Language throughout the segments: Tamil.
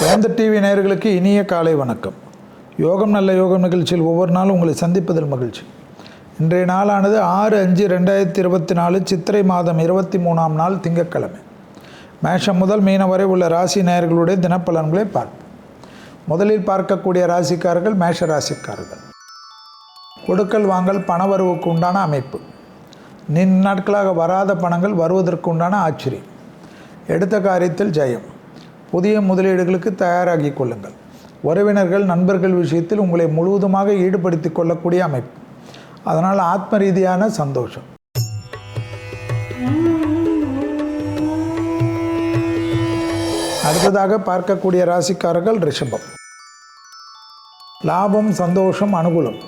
வேந்த டிவி நேயர்களுக்கு இனிய காலை வணக்கம். யோகம் நல்ல யோகம் நிகழ்ச்சியில் ஒவ்வொரு நாளும் உங்களை சந்திப்பதில் மகிழ்ச்சி. இன்றைய நாளானது ஆறு அஞ்சு ரெண்டாயிரத்தி இருபத்தி நாலு சித்திரை மாதம் இருபத்தி மூணாம் நாள் திங்கட்கிழமை. மேஷம் முதல் மீனம் வரை உள்ள ராசி நேயர்களுடைய தினப்பலன்களை பார்ப்போம். முதலில் பார்க்கக்கூடிய ராசிக்காரர்கள் மேஷ ராசிக்காரர்கள். கொடுக்கல் வாங்கல் பணவரவுக்கு உண்டான அமைப்பு. நின் நாட்களாக வராத பணங்கள் வருவதற்கு உண்டான ஆச்சரியம். எடுத்த காரியத்தில் ஜெயம். புதிய முதலீடுகளுக்கு தயாராகி கொள்ளுங்கள். உறவினர்கள் நண்பர்கள் விஷயத்தில் உங்களை முழுவதுமாக ஈடுபடுத்திக் கொள்ளக்கூடிய அமைப்பு. அதனால் ஆத்ம ரீதியான சந்தோஷம். அடுத்ததாக பார்க்கக்கூடிய ராசிக்காரர்கள் ரிஷபம். லாபம் சந்தோஷம் அனுகூலம்.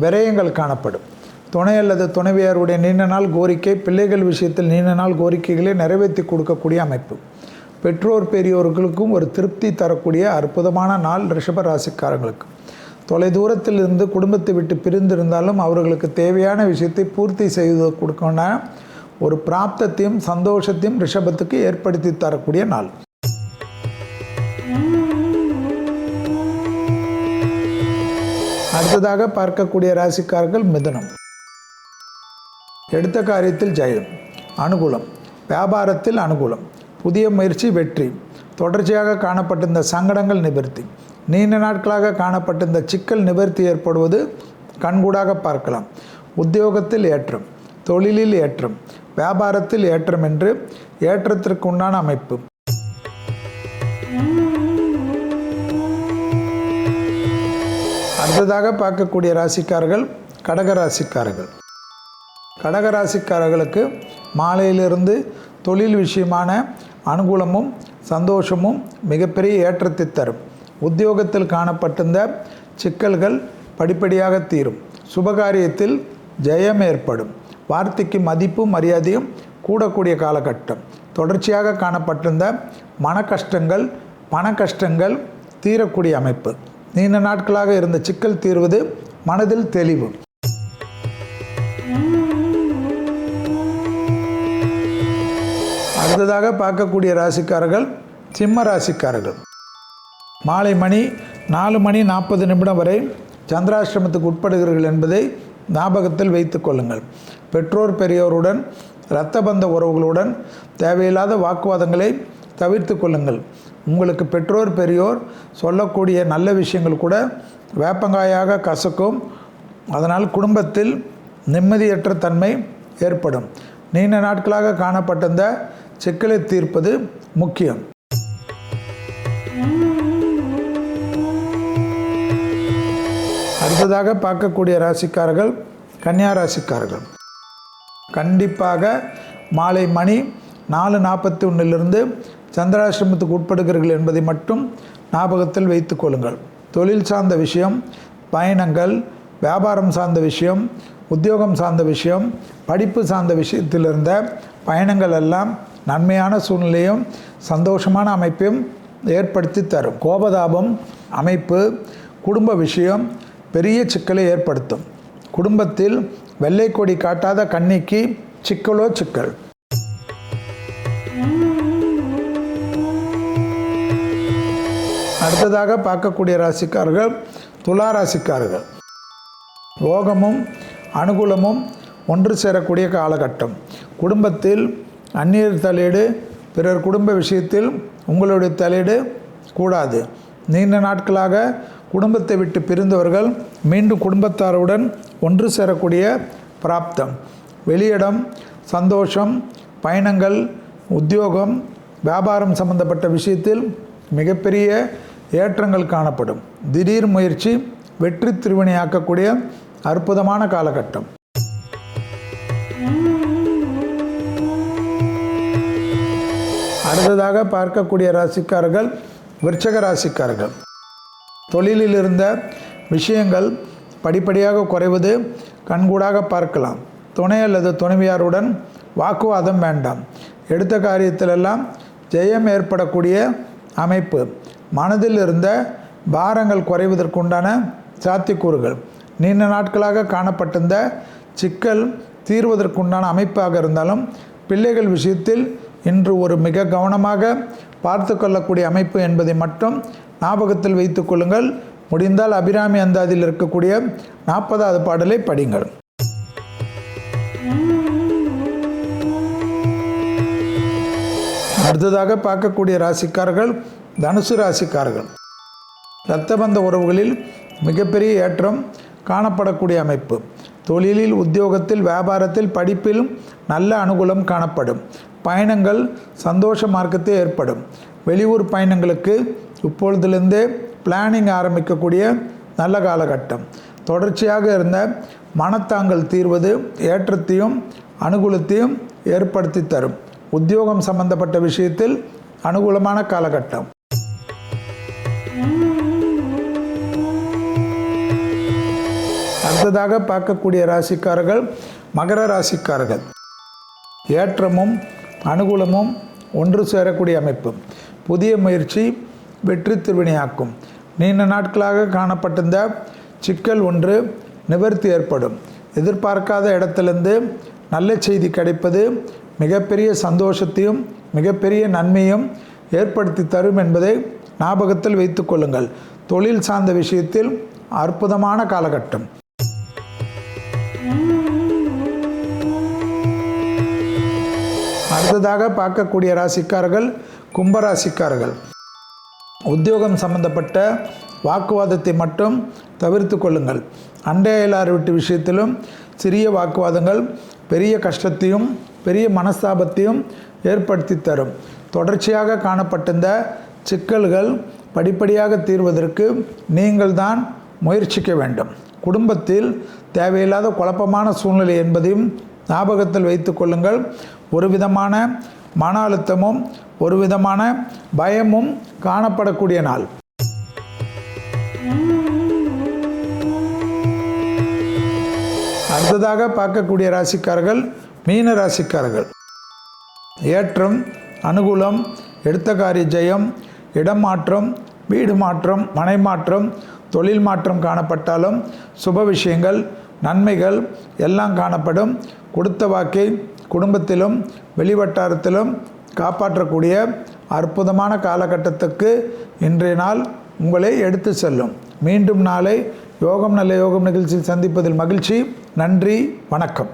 விரயங்கள் காணப்படும். துணை அல்லது துணைவியாருடைய நீண்ட நாள் கோரிக்கை பிள்ளைகள் விஷயத்தில் நீண்ட நாள் கோரிக்கைகளை நிறைவேற்றி கொடுக்கக்கூடிய அமைப்பு. பெற்றோர் பெரியோர்களுக்கும் ஒரு திருப்தி தரக்கூடிய அற்புதமான நாள் ரிஷப ராசிக்காரங்களுக்கு. தொலைதூரத்தில் இருந்து குடும்பத்தை விட்டு பிரிந்திருந்தாலும் அவர்களுக்கு தேவையான விஷயத்தை பூர்த்தி செய்து கொடுக்கணும் ஒரு பிராப்தத்தையும் சந்தோஷத்தையும் ரிஷபத்துக்கு ஏற்படுத்தி தரக்கூடிய நாள். அடுத்ததாக பார்க்கக்கூடிய ராசிக்காரர்கள் மிதனம். எடுத்த காரியத்தில் ஜெயம் அனுகூலம் வியாபாரத்தில் அனுகூலம் புதிய முயற்சி வெற்றி. தொடர்ச்சியாக காணப்பட்டிருந்த சங்கடங்கள் நிவர்த்தி. நீண்ட நாட்களாக காணப்பட்டிருந்த சிக்கல் நிவர்த்தி ஏற்படுவது கண்கூடாக பார்க்கலாம். உத்தியோகத்தில் ஏற்றம் தொழிலில் ஏற்றம் வியாபாரத்தில் ஏற்றம் என்று ஏற்றத்திற்கு உண்டான அமைப்பு. அடுத்ததாக பார்க்கக்கூடிய ராசிக்காரர்கள் கடக ராசிக்காரர்கள். கடக ராசிக்காரர்களுக்கு மாலையிலிருந்து தொழில் விஷயமான அனுகூலமும் சந்தோஷமும் மிகப்பெரிய ஏற்றத்தை தரும். உத்தியோகத்தில் காணப்பட்டிருந்த சிக்கல்கள் படிப்படியாக தீரும். சுபகாரியத்தில் ஜெயம் ஏற்படும். வார்த்தைக்கு மதிப்பும் மரியாதையும் கூடக்கூடிய காலகட்டம். தொடர்ச்சியாக காணப்பட்டிருந்த மன கஷ்டங்கள் பண கஷ்டங்கள் தீரக்கூடிய அமைப்பு. நீண்ட நாட்களாக இருந்த சிக்கல் தீர்வது மனதில் தெளிவு. அடுத்ததாக பார்க்கக்கூடிய ராசிக்காரர்கள் சிம்ம ராசிக்காரர்கள். மாலை மணி நாலு மணி நாற்பது நிமிடம் வரை சந்திராசிரமத்துக்கு உட்படுகிறீர்கள் என்பதை ஞாபகத்தில் வைத்து கொள்ளுங்கள். பெற்றோர் பெரியோருடன் இரத்த பந்த உறவுகளுடன் தேவையில்லாத வாக்குவாதங்களை தவிர்த்து கொள்ளுங்கள். உங்களுக்கு பெற்றோர் பெரியோர் சொல்லக்கூடிய நல்ல விஷயங்கள் கூட வேப்பங்காயாக கசக்கும். அதனால் குடும்பத்தில் நிம்மதியற்ற தன்மை ஏற்படும். நீண்ட நாட்களாக காணப்பட்டிருந்த சிக்கலை தீர்ப்பது முக்கியம். அடுத்ததாக பார்க்கக்கூடிய ராசிக்காரர்கள் கன்னியா ராசிக்காரர்கள். கண்டிப்பாக மாலை மணி நாலு நாற்பத்தி ஒன்றிலிருந்து சந்திராசிரமத்துக்கு உட்படுகிறீர்கள் என்பதை மட்டும் ஞாபகத்தில் வைத்து கொள்ளுங்கள். தொழில் சார்ந்த விஷயம் பயணங்கள் வியாபாரம் சார்ந்த விஷயம் உத்தியோகம் சார்ந்த விஷயம் படிப்பு சார்ந்த விஷயத்தில் இருந்த பயணங்கள் எல்லாம் நன்மையான சூழ்நிலையும் சந்தோஷமான அமைப்பையும் ஏற்படுத்தி தரும். கோபதாபம் அமைப்பு குடும்ப விஷயம் பெரிய சிக்கலை ஏற்படுத்தும். குடும்பத்தில் வெள்ளை கொடி காட்டாத கண்ணிக்கு சிக்கலோ சிக்கல். அடுத்ததாக பார்க்கக்கூடிய ராசிக்காரர்கள் துலா ராசிக்காரர்கள். யோகமும் அனுகூலமும் ஒன்று சேரக்கூடிய காலகட்டம். குடும்பத்தில் அந்நியர் தலையீடு பிறர் குடும்ப விஷயத்தில் உங்களுடைய தலையீடு கூடாது. நீண்ட நாட்களாக குடும்பத்தை விட்டு பிரிந்தவர்கள் மீண்டும் குடும்பத்தாருடன் ஒன்று சேரக்கூடிய பிராப்தம். வெளியிடம் சந்தோஷம் பயணங்கள் உத்தியோகம் வியாபாரம் சம்பந்தப்பட்ட விஷயத்தில் மிகப்பெரிய ஏற்றங்கள் காணப்படும். திடீர் முயற்சி வெற்றி திருவினையாக்கக்கூடிய அற்புதமான காலகட்டம். அடுத்ததாக பார்க்கக்கூடிய ராசிக்காரர்கள் விருச்சக ராசிக்காரர்கள். தொழிலில் இருந்த விஷயங்கள் படிப்படியாக குறைவது கண்கூடாக பார்க்கலாம். துணை அல்லது துணைவியாருடன் வாக்குவாதம் வேண்டாம். எடுத்த காரியத்திலெல்லாம் ஜெயம் ஏற்படக்கூடிய அமைப்பு. மனதில் இருந்த பாரங்கள் குறைவதற்குண்டான சாத்தியக்கூறுகள். நீண்ட நாட்களாக காணப்பட்டிருந்த சிக்கல் தீர்வதற்குண்டான அமைப்பாக இருந்தாலும் பிள்ளைகள் விஷயத்தில் இன்று ஒரு மிக கவனமாக பார்த்து கொள்ளக்கூடிய அமைப்பு என்பதை மட்டும் ஞாபகத்தில் வைத்துக் கொள்ளுங்கள். முடிந்தால் அபிராமி அந்தாதியில் இருக்கக்கூடிய நாற்பதாவது பாடலை படிங்கள் அடுத்ததாக பார்க்கக்கூடிய ராசிக்காரர்கள் தனுசு ராசிக்காரர்கள். இரத்தபந்த உறவுகளில் மிகப்பெரிய ஏற்றம் காணப்படக்கூடிய அமைப்பு. தொழிலில் உத்தியோகத்தில் வியாபாரத்தில் படிப்பிலும் நல்ல அனுகூலம் காணப்படும். பயணங்கள் சந்தோஷ மார்க்கத்தை ஏற்படும். வெளியூர் பயணங்களுக்கு இப்பொழுதுலேருந்தே பிளானிங் ஆரம்பிக்கக்கூடிய நல்ல காலகட்டம். தொடர்ச்சியாக இருந்த மனத்தாங்கள் தீர்வது ஏற்றத்தையும் அனுகூலத்தையும் ஏற்படுத்தி தரும். உத்தியோகம் சம்பந்தப்பட்ட விஷயத்தில் அனுகூலமான காலகட்டம். அடுத்ததாக பார்க்கக்கூடிய ராசிக்காரர்கள் மகர ராசிக்காரர்கள். ஏற்றமும் அனுகூலமும் ஒன்று சேரக்கூடிய அமைப்பு. புதிய முயற்சி வெற்றி திருவினையாக்கும். நீண்ட நாட்களாக காணப்பட்டிருந்த சிக்கல் ஒன்று நிவர்த்தி ஏற்படும். எதிர்பார்க்காத இடத்திலிருந்து நல்ல செய்தி கிடைப்பது மிகப்பெரிய சந்தோஷத்தையும் மிகப்பெரிய நன்மையும் ஏற்படுத்தி தரும் என்பதை ஞாபகத்தில் வைத்துக்கொள்ளுங்கள் தொழில் சார்ந்த விஷயத்தில் அற்புதமான காலகட்டம். அடுத்ததாக பார்க்கக்கூடிய ராசிக்காரர்கள் கும்பராசிக்காரர்கள். உத்தியோகம் சம்பந்தப்பட்ட வாக்குவாதத்தை மட்டும் தவிர்த்து கொள்ளுங்கள். அண்டையலார் வீட்டு விஷயத்திலும் சிறிய வாக்குவாதங்கள் பெரிய கஷ்டத்தையும் பெரிய மனஸ்தாபத்தையும் ஏற்படுத்தி தரும். தொடர்ச்சியாக காணப்பட்டிருந்த சிக்கல்கள் படிப்படியாக தீர்வதற்கு நீங்கள் தான் முயற்சிக்க வேண்டும். குடும்பத்தில் தேவையில்லாத குழப்பமான சூழ்நிலை என்பதையும் ஞாபகத்தில் வைத்து கொள்ளுங்கள். ஒரு விதமான மன அழுத்தமும் ஒரு விதமான பயமும் காணப்படக்கூடிய நாள். அடுத்ததாக பார்க்கக்கூடிய ராசிக்காரர்கள் மீன ராசிக்காரர்கள். ஏற்றம் அனுகூலம் எடுத்த காரிய ஜெயம் இடம் மாற்றம் வீடு மாற்றம் மனை மாற்றம் தொழில் மாற்றம் காணப்பட்டாலும் சுப விஷயங்கள் நன்மைகள் எல்லாம் காணப்படும். கொடுத்த வாக்கை குடும்பத்திலும் வெளிவட்டாரத்திலும் காப்பாற்றக்கூடிய அற்புதமான காலகட்டத்துக்கு இன்றைய நாள் உங்களை எடுத்து செல்லும். மீண்டும் நாளை யோகம் நல்ல யோகம் நிகழ்ச்சியில் சந்திப்பதில் மகிழ்ச்சி. நன்றி வணக்கம்.